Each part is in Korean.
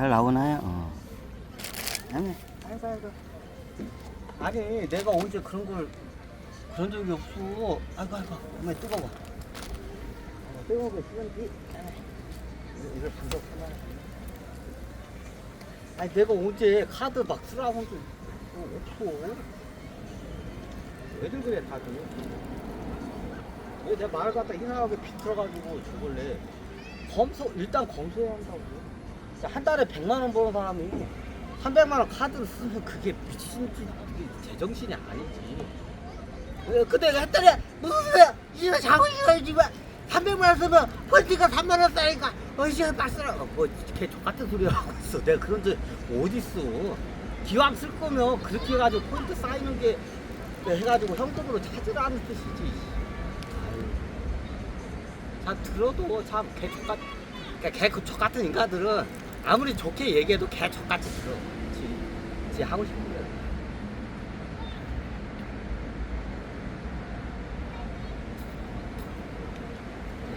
잘 나오나요? 어. 아니, 아이고 아이고. 아니 내가 언제 그런 걸 그런 적이 없어. 아이고 아이고. 어머 뜨거워. 어, 뜨거워 시간이. 이걸 분석 하나. 아니 내가 언제 카드 막 쓰라고 좀 없어. 왜들 그래 다들? 왜 내 말을 갖다 이상하게 비틀어가지고 저걸래? 검소 일단 검소해야 한다고. 자, 한 달에 100만 원 버는 사람이 300만 원 카드를 쓰면 그게 미친 짓, 그게 제정신이 아니지. 어, 근데 내가 했더니 무슨? 이거 자고 있어야지 왜? 300만 원 쓰면 펀치가 3만 원 싸니까 어이씨 빨쓰라. 뭐걔 족같은 소리 하고 있어. 내가 그런 적 어디 있어? 기왕 쓸 거면 그렇게 해가지고 포인트 쌓이는 게 해가지고 현금으로 찾으라는 뜻이지. 아유. 참 들어도 참걔 족같. 그러니까 걔 족같은 인간들은 아무리 좋게 얘기해도 걔 족같이 들어. 지, 지 하고 싶은 거야.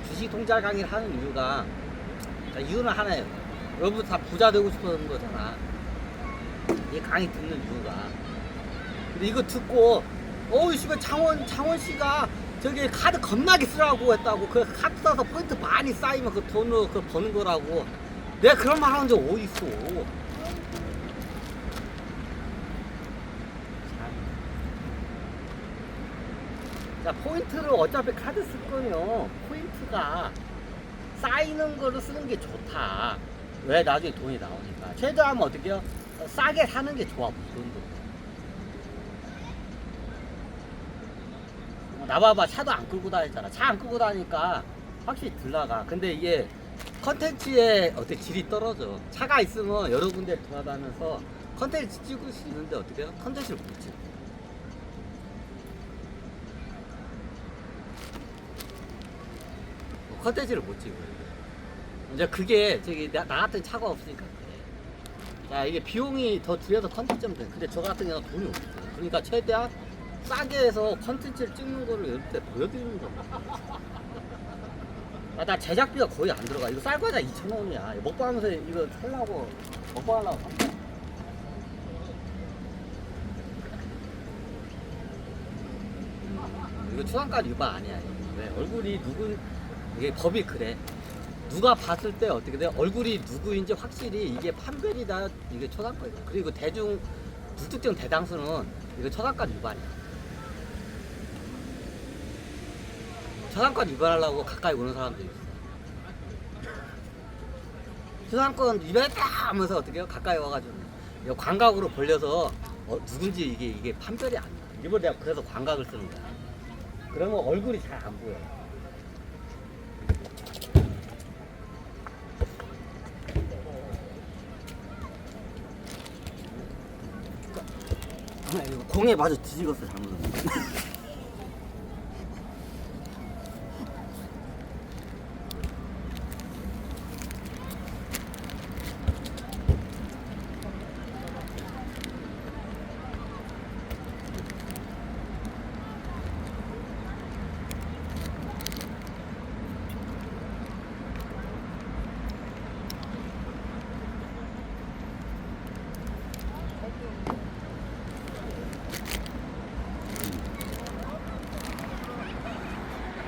주식 통장 강의를 하는 이유가 자, 이유는 하나예요. 여러분 다 부자 되고 싶어하는 거잖아. 이 강의 듣는 이유가. 근데 이거 듣고 어이 씨발 창원 창원 씨가 저기 카드 겁나게 쓰라고 했다고 그 카드 사서 포인트 많이 쌓이면 그 돈으로 그 버는 거라고 내가 그런 말 하는 적 어디 있어? 자 포인트를 어차피 카드 쓸 거면 포인트가 쌓이는 거를 쓰는 게 좋다. 왜 나중에 돈이 나오니까 최저하면 어떻게 해요? 어, 싸게 사는 게 좋아 무슨도. 어, 나봐봐 차도 안 끌고 다녔잖아. 차 안 끌고 다니니까 확실히 들 나가. 근데 이게 컨텐츠의 어떻게 질이 떨어져. 차가 있으면 여러 군데 돌아다니면서 컨텐츠 찍을 수 있는데 어떻게 해요? 컨텐츠를 못 찍어. 뭐 컨텐츠를 못 찍어요. 이제 그게 저기 나, 나 같은 차가 없으니까 그래. 자 이게 비용이 더 들여서 컨텐츠면 돼. 근데 저 같은 경우는 돈이 없어. 그러니까 최대한 싸게 해서 컨텐츠를 찍는 거를 때 보여드리는 거야. 아, 나 제작비가 거의 안 들어가. 이거 쌀 거자 2,000원이야. 먹방하면서 이거 살라고, 먹방하려고 산 거야. 이거 초상가 유바 아니야. 이거. 왜? 얼굴이 누구, 이게 법이 그래. 누가 봤을 때 어떻게 돼? 얼굴이 누구인지 확실히 이게 판별이다. 이게 초상가이다. 그리고 대중, 불특정 대당수는 이거 초상가 유반이야. 초상권 위반하려고 가까이 오는 사람도 있어. 초상권 위반했다 하면서 어떻게 해요? 가까이 와가지고 광각으로 벌려서 어, 누군지 이게 이게 판별이 안 나. 일본 내가 그래서 광각을 쓰는 거야. 그러면 얼굴이 잘 안 보여. 아, 공에 맞아 뒤집었어 잘못은.